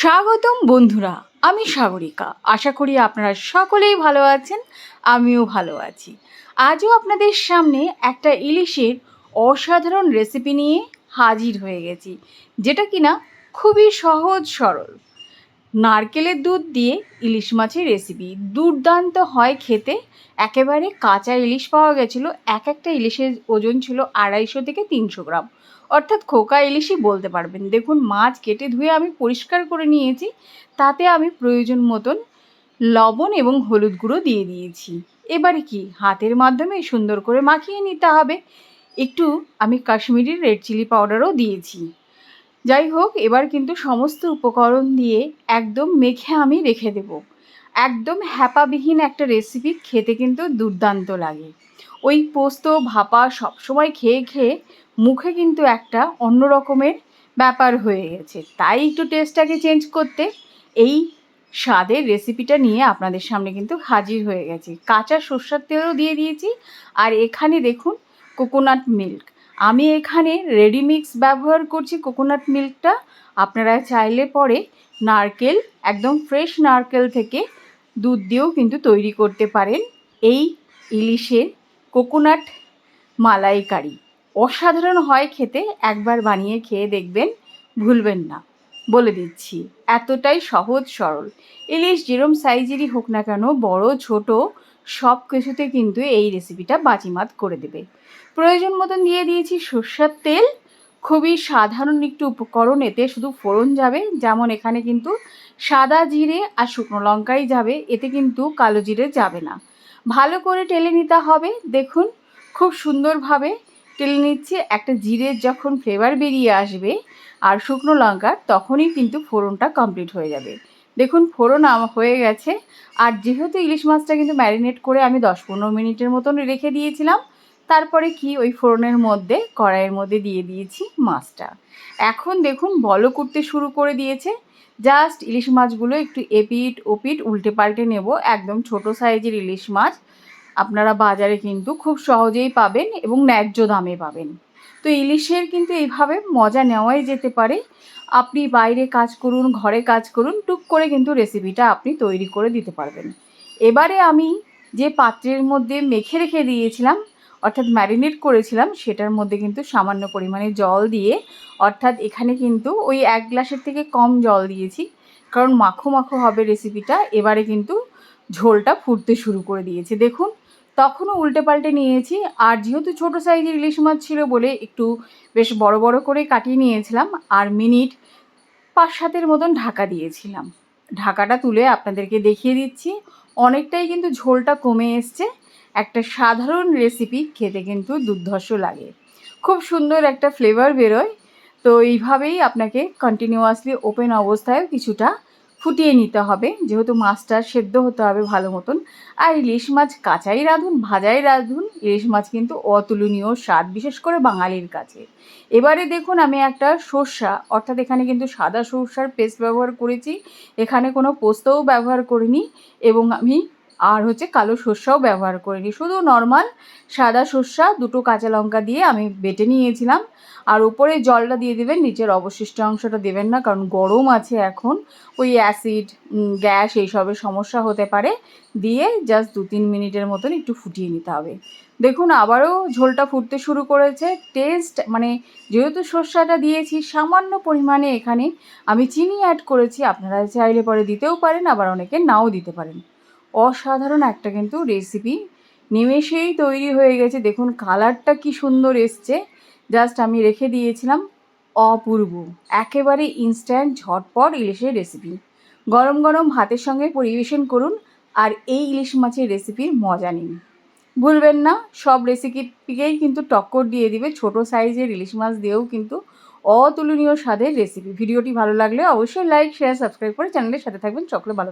স্বাগতম বন্ধুরা, আমি সাগরিকা। আশা করি আপনারা সকলেই ভালো আছেন, আমিও ভালো আছি। আজও আপনাদের সামনে একটা ইলিশের অসাধারণ রেসিপি নিয়ে হাজির হয়ে গেছি, যেটা কিনা খুবই সহজ সরল। নারকেলের দুধ দিয়ে ইলিশ মাছের রেসিপি দুর্দান্ত হয় খেতে। একেবারে কাঁচা ইলিশ পাওয়া গেছিল। এক একটা ইলিশের ওজন ছিল আড়াইশো থেকে তিনশো গ্রাম। অর্থাৎ খোকা ইলিশই বলতে পারবেন। দেখুন, মাছ কেটে ধুয়ে আমি পরিষ্কার করে নিয়েছি। তাতে আমি প্রয়োজন মতন লবণ এবং হলুদ গুঁড়ো দিয়ে দিয়েছি। এবারে কি? হাতের মাধ্যমে সুন্দর করে মাখিয়ে নিতে হবে। একটু আমি কাশ্মীরি রেড চিলি পাউডারও দিয়েছি। যাই হোক, এবার কিন্তু সমস্ত উপকরণ দিয়ে একদম মেখে আমি রেখে দেব। একদম হ্যাপাবিহীন একটা রেসিপি খেতে কিন্তু দুর্দান্ত লাগে। ওই পোস্ত, ভাপা সবসময় খেয়ে খেয়ে মুখে কিন্তু একটা অন্য রকমের ব্যাপার হয়ে গেছে। তাই একটু টেস্টটাকে চেঞ্জ করতে এই স্বাদের রেসিপিটা নিয়ে আপনাদের সামনে কিন্তু হাজির হয়ে গেছে। কাঁচা সর্ষার তেলও দিয়ে দিয়েছি। আর এখানে দেখুন কোকোনাট মিল্ক আমি এখানে রেডি মিক্স ব্যবহার করছি কোকোনাট মিল্কটা আপনারা চাইলে পরে নারকেল, একদম ফ্রেশ নারকেল থেকে দুধ দিয়েও কিন্তু তৈরি করতে পারেন এই ইলিশের কোকোনাট মালাইকারি। অসাধারণ হয় খেতে, একবার বানিয়ে খেয়ে দেখবেন, ভুলবেন না। বলে দিচ্ছি, এতটাই সহজ সরল। ইলিশ যেরম সাইজেরই হোক না কেন, বড়, ছোট সব কিছুতে কিন্তু এই রেসিপিটা বাজিমাত করে দেবে। প্রয়োজন মতন দিয়ে দিয়েছি সর্ষের তেল। খুবই সাধারণ একটু উপকরণ, এতে শুধু ফোড়ন যাবে, যেমন এখানে কিন্তু সাদা জিরে আর শুকনো লঙ্কাই যাবে, এতে কিন্তু কালো জিরে যাবে না। ভালো করে টেলে নিতে হবে, দেখুন খুব সুন্দরভাবে টেলে নিচ্ছে। একটা জিরের যখন ফ্লেভার বেরিয়ে আসবে আর শুকনো লঙ্কার, তখনই কিন্তু ফোড়নটা কমপ্লিট হয়ে যাবে। দেখুন ফোড়ন হয়ে গেছে। আর যেহেতু ইলিশ মাছটা কিন্তু ম্যারিনেট করে আমি দশ পনেরো মিনিটের মতন রেখে দিয়েছিলাম তারপরে কি ওই ফোড়নের মধ্যে, কড়াইয়ের মধ্যে দিয়ে দিয়েছি মাছটা। এখন দেখুন বলো করতে শুরু করে দিয়েছে। জাস্ট ইলিশ মাছগুলো একটু এপিট ওপিট উল্টে পাল্টে নেব, একদম ছোট সাইজের ইলিশ মাছ। আপনারা বাজারে কিন্তু খুব সহজেই পাবেন এবং ন্যায্য দামে পাবেন। তো ইলিশের কিন্তু এইভাবে মজা নেওয়াই যেতে পারে। আপনি বাইরে কাজ করুন, ঘরে কাজ করুন, টুক করে কিন্তু রেসিপিটা আপনি তৈরি করে দিতে পারবেন। এবারে আমি যে পাত্রের মধ্যে মেখে রেখে দিয়েছিলাম অর্থাৎ ম্যারিনেট করেছিলাম, সেটার মধ্যে কিন্তু সামান্য পরিমাণে জল দিয়ে, অর্থাৎ এখানে কিন্তু ওই এক গ্লাসের থেকে কম জল দিয়েছি। কারণ মাখো মাখো হবে রেসিপিটা এবারে কিন্তু ঝোলটা ফুটতে শুরু করে দিয়েছে। দেখুন, তখনও উল্টে পাল্টে নিয়েছি, আর যেহেতু ছোটো সাইজের ইলিশ মাছ ছিল বলে একটু বেশ বড় বড় করে কাটিয়ে নিয়েছিলাম, আর মিনিট পাঁচ সাতের মতন ঢাকা দিয়েছিলাম। ঢাকাটা তুলে আপনাদেরকে দেখিয়ে দিচ্ছি। অনেকটাই কিন্তু ঝোলটা কমে এসছে। একটা সাধারণ রেসিপি খেতে কিন্তু দুর্ধর্ষ লাগে। খুব সুন্দর একটা ফ্লেভার বেরোয়। তো এইভাবেই আপনাকে কন্টিনিউয়াসলি ওপেন অবস্থায় কিছুটা ফুটিয়ে নিতে হবে। যেহেতু মাছটা সেদ্ধ হতে হবে ভালো মতন। আর ইলিশ মাছ কাঁচাই রাঁধুন, ভাজাই রাঁধুন। ইলিশ মাছ কিন্তু অতুলনীয় স্বাদ, বিশেষ করে বাঙালির কাছে। এবারে দেখুন, আমি একটা সর্ষা, অর্থাৎ এখানে কিন্তু সাদা সর্ষার পেস্ট ব্যবহার করেছি। এখানে কোনো পোস্তও ব্যবহার করিনি। এবং আমি আর হচ্ছে কালো সর্ষাও ব্যবহার করিনি। শুধু নর্মাল সাদা সর্ষা, দুটো কাঁচা লঙ্কা দিয়ে আমি বেটে নিয়েছিলাম। আর উপরে জলটা দিয়ে দেবেন, নিচের অবশিষ্ট অংশটা দেবেন না, কারণ গরম আছে এখন। ওই অ্যাসিড গ্যাস এইসবের সমস্যা হতে পারে। দিয়ে জাস্ট দু তিন মিনিটের মতন একটু ফুটিয়ে নিতে হবে। দেখুন, আবারও ঝোলটা ফুটতে শুরু করেছে। টেস্ট মানে যেহেতু সর্ষাটা দিয়েছি, সামান্য পরিমাণে এখানে আমি চিনি অ্যাড করেছি। আপনারা চাইলে পরে দিতেও পারেন, আবার অনেকে নাও দিতে পারেন। অসাধারণ একটা কিন্তু রেসিপি নিমেষেই তৈরি হয়ে গেছে। দেখুন কালারটা কি সুন্দর এসছে। জাস্ট আমি রেখে দিয়েছিলাম অপূর্ব। একেবারে ইনস্ট্যান্ট ঝটপট ইলিশের রেসিপি গরম গরম ভাতের সঙ্গে পরিবেশন করুন আর এই ইলিশ মাছের রেসিপির মজা নিন। ভুলবেন না, সব রেসিপিকেই কিন্তু টক্কর দিয়ে দিবে। ছোট সাইজের ইলিশ মাছ দিয়েও কিন্তু অতুলনীয় স্বাদের রেসিপি ভিডিওটি ভালো লাগলে অবশ্যই লাইক শেয়ার সাবস্ক্রাইব করে চ্যানেলের সাথে থাকবেন। চকলে ভালো